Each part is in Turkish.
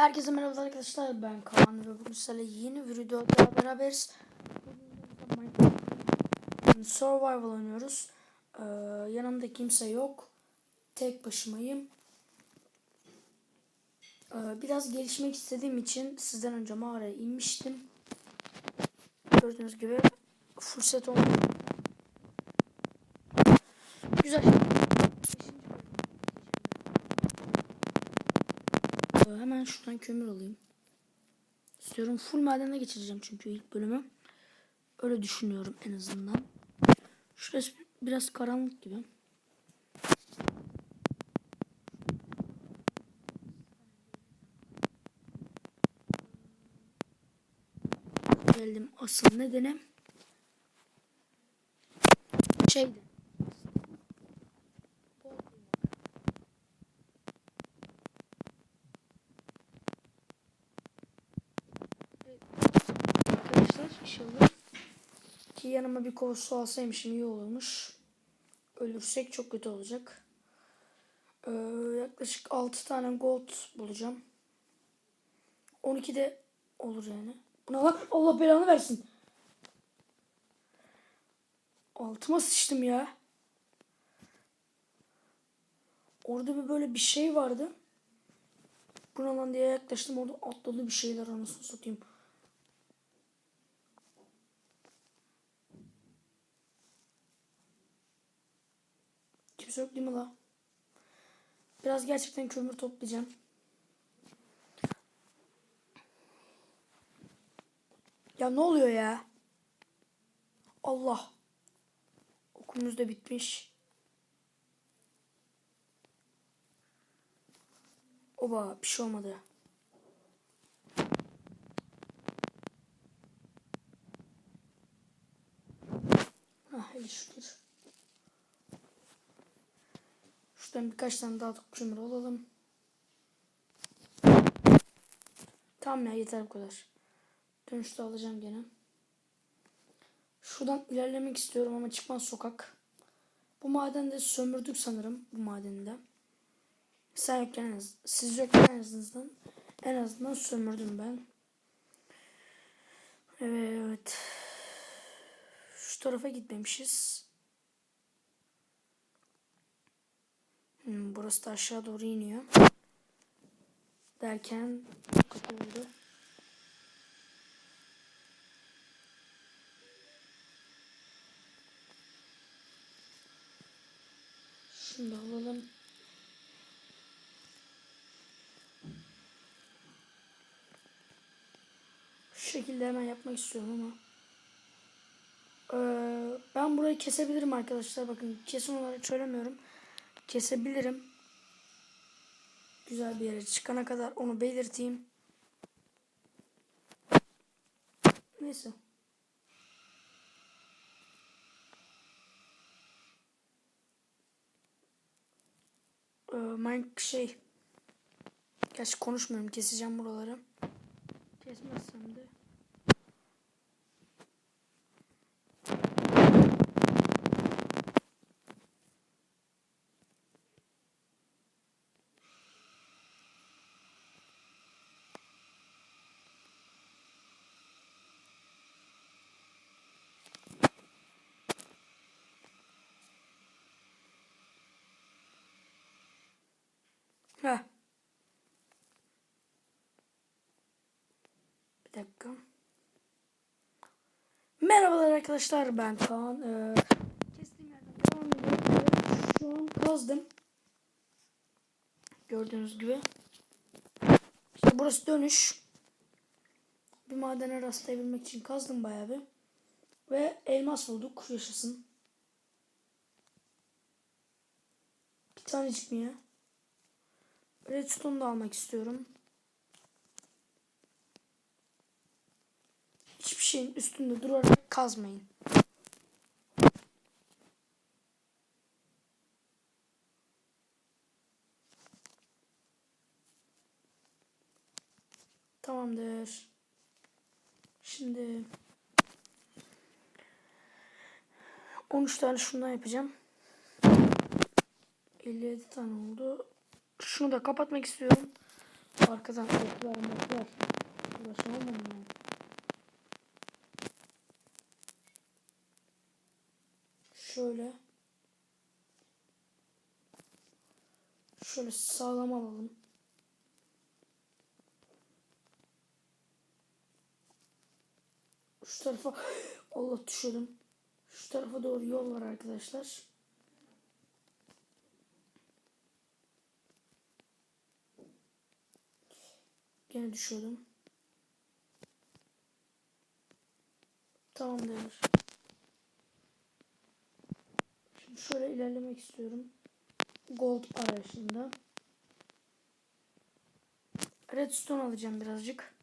Herkese merhaba arkadaşlar ben Kaan ve bugün sizlerle yeni bir videoda beraberiz. Survival oynuyoruz. Ee, yanımda kimse yok. Tek başımayım. Ee, biraz gelişmek istediğim için sizden önce mağaraya inmiştim. Gördüğünüz gibi set oldu. Güzel. Ee, Hemen şuradan kömür alayım. İstiyorum full madene geçireceğim çünkü ilk bölümü. Öyle düşünüyorum en azından. Şurası biraz karanlık gibi. Geldim asıl nedeni şeydi. Yanıma bir kova su alsaymışım iyi olurmuş. Ölürsek çok kötü olacak. Ee, yaklaşık 6 tane gold bulacağım. 12 de olur yani. Buna lan Allah belanı versin. Altıma sıçtım ya. Orada bir böyle bir şey vardı. Buna lan diye yaklaştım orada atladı bir şeyler anasını satayım. Kimse yok değil mi la? Biraz gerçekten kömür toplayacağım. Ya ne oluyor ya? Allah. Okumuz da bitmiş. Oba bir şey olmadı. Ah şükür. Şuradan birkaç tane daha kömür alalım. Tamam ya yeter bu kadar. Dönüşte alacağım gene. Şuradan ilerlemek istiyorum ama çıkmaz sokak. Bu madende sömürdük sanırım bu madende. Sen yokken en siz yokken en azından en azından sömürdüm ben. Evet. Şu tarafa gitmemişiz. Hmm, burası da aşağı doğru iniyor. Derken kapı. Şunu da alalım. Şu şekilde hemen yapmak istiyorum ama. Ee, ben burayı kesebilirim arkadaşlar. Bakın kesin olarak söylemiyorum. Kesebilirim. Güzel bir yere çıkana kadar onu belirteyim. Neyse. Ee, ben şey Gerçi konuşmuyorum. Keseceğim buraları. Kesmezsem de. Heh. Bir dakika. Merhabalar arkadaşlar ben Kaan. Ee, kestiğim yerden devam. Şu an kazdım. Gördüğünüz gibi. İşte burası dönüş. Bir madene rastlayabilmek için kazdım bayağı bir. Ve elmas bulduk. Yaşasın. Bir tanecik mi ya? Redstone da almak istiyorum. Hiçbir şeyin üstünde durarak kazmayın. Tamamdır. Şimdi 13 tane şundan yapacağım. 57 tane oldu. Şunu da kapatmak istiyorum. Arkadan oklar moklar. Uğraşamam ben ya. Şöyle. Şöyle sağlam alalım. Şu tarafa Allah düşürdüm. Şu tarafa doğru yol var arkadaşlar. Gene düşüyordum. Tamamdır. Şimdi şöyle ilerlemek istiyorum. Gold arayışında. Redstone alacağım birazcık.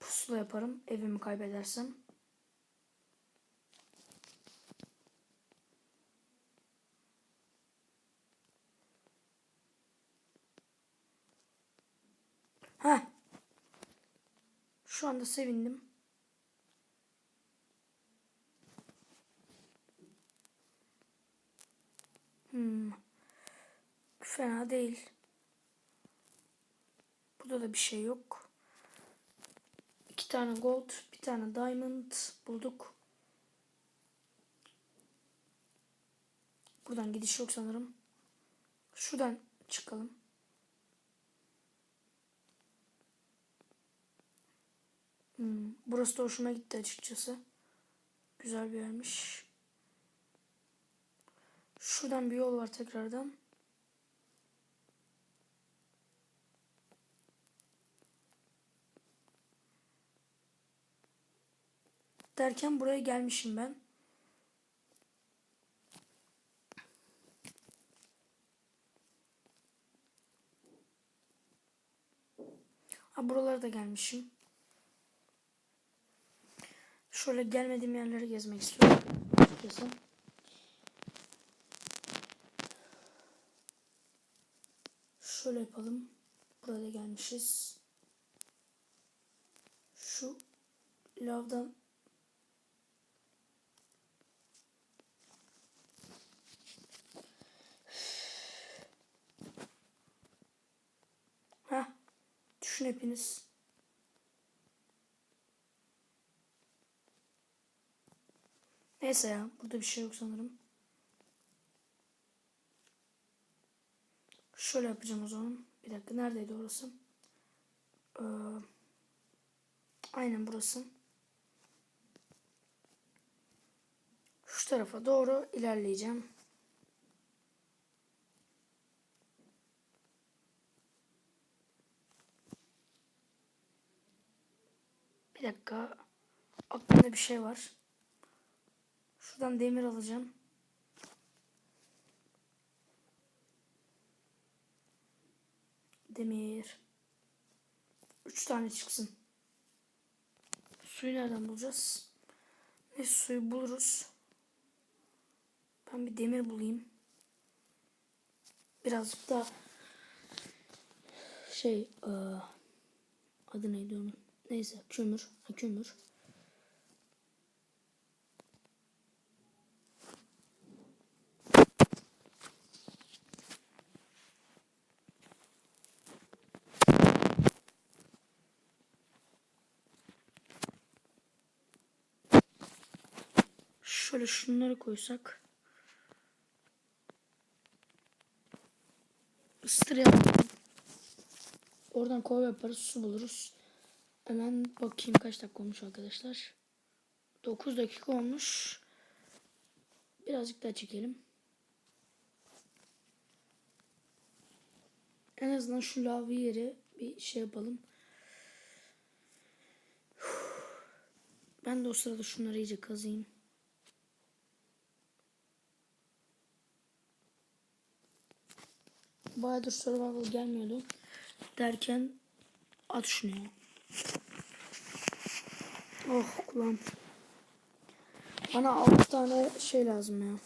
Pusula yaparım evimi kaybedersem. Ha. Şu anda sevindim. Hmm. Fena değil. Burada da bir şey yok. İki tane gold, bir tane diamond bulduk. Buradan gidiş yok sanırım. Şuradan çıkalım. Hmm, burası da hoşuma gitti açıkçası. Güzel bir yermiş. Şuradan bir yol var tekrardan. Derken buraya gelmişim ben. Ha buralara da gelmişim. Şöyle gelmediğim yerleri gezmek istiyorum. Şöyle yapalım. Burada gelmişiz. Şu lavdan Heh. Düşün hepiniz. Neyse ya. Burada bir şey yok sanırım. Şöyle yapacağım o zaman. Bir dakika. Neredeydi orası? Ee, aynen burası. Şu tarafa doğru ilerleyeceğim. Bir dakika. Aklımda bir şey var. Şuradan demir alacağım. Demir. Üç tane çıksın. Suyu nereden bulacağız? Ne suyu buluruz. Ben bir demir bulayım. Birazcık da şey adı neydi onun? Neyse kömür. Ha, kömür. Şöyle şunları koysak. Isır yapalım. Oradan kova yaparız, su buluruz. Hemen bakayım kaç dakika olmuş arkadaşlar. 9 dakika olmuş. Birazcık daha çekelim. En azından şu lavi yeri bir şey yapalım. Ben de o sırada şunları iyice kazıyım. Bayağıdır survival gelmiyordu. Derken at şunu ya. Oh kulağım. Bana 6 tane şey lazım ya.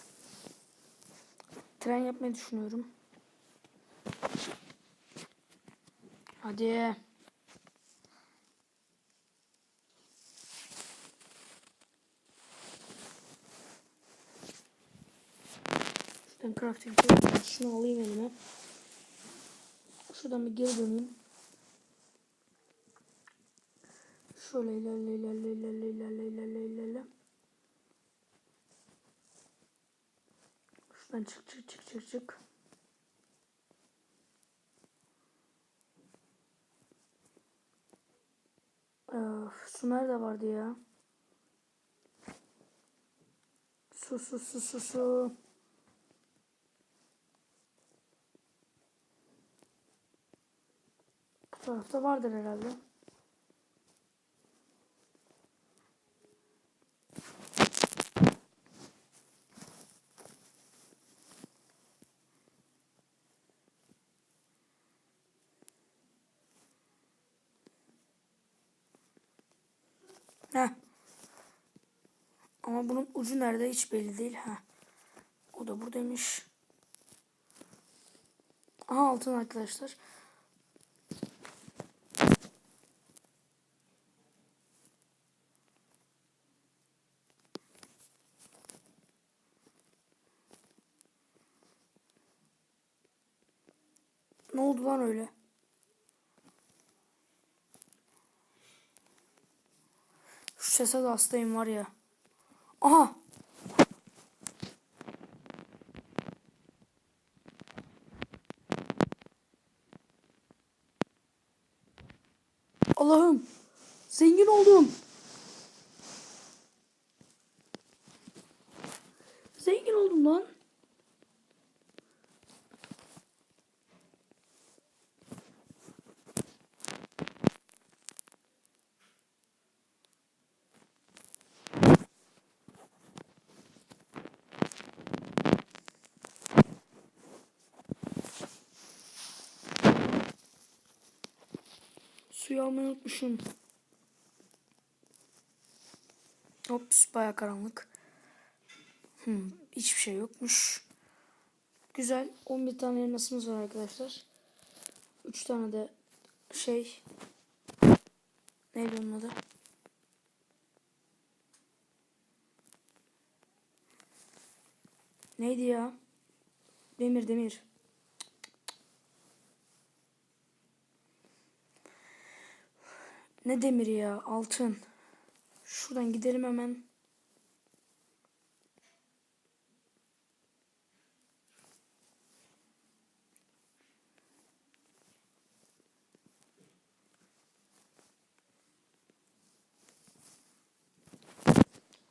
Tren yapmayı düşünüyorum. Hadi. Şuradan crafting. Şunu alayım elime. Şuradan bir geri döneyim. Şöyle ilerle ilerle ilerle ilerle ilerle ilerle. Şuradan çık çık çık çık çık. Öf, su nerede vardı ya? Su su su su su. Tarafta vardır herhalde. Heh. Ama bunun ucu nerede hiç belli değil. Ha. O da buradaymış. Aha altın arkadaşlar. Ne oldu lan öyle? Şu sese de hastayım var ya. Aha. Allah'ım. Zengin oldum. Zengin oldum lan. Suyu almayı unutmuşum. Ops baya karanlık. Hmm, hiçbir şey yokmuş. Güzel. 11 tane elmasımız var arkadaşlar. 3 tane de şey neydi onun adı? Neydi ya? Demir demir. Ne demiri ya? Altın. Şuradan gidelim hemen.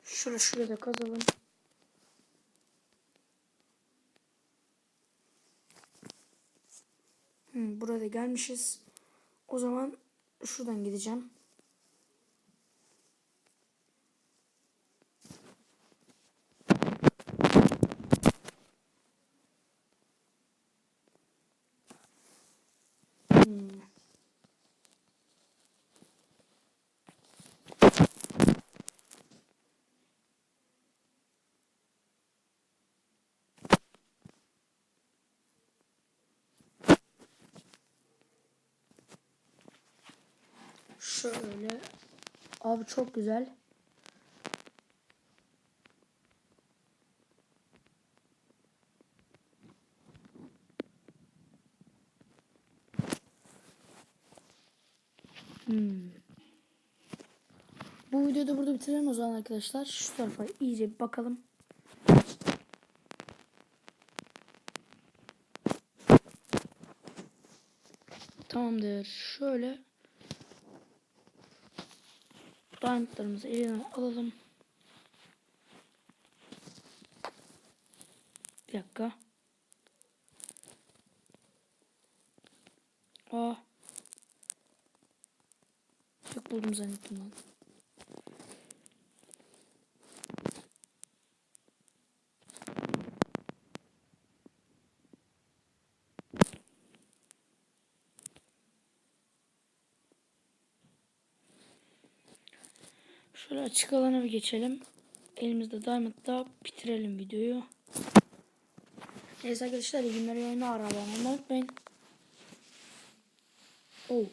Şurada şurada da kazalım. Hmm, burada gelmişiz. O zaman şuradan gideceğim. Hmm. Şöyle. Abi çok güzel. Hmm. Bu videoyu da burada bitirelim o zaman arkadaşlar. Şu tarafa iyice bir bakalım. Tamamdır. Şöyle Diamondlarımızı eline alalım. Bir dakika. Aa. Çok buldum zannettim lan. Şöyle açık alana bir geçelim. Elimizde Diamond'da bitirelim videoyu. Neyse arkadaşlar iyi günler yayını ara unutmayın. Oh.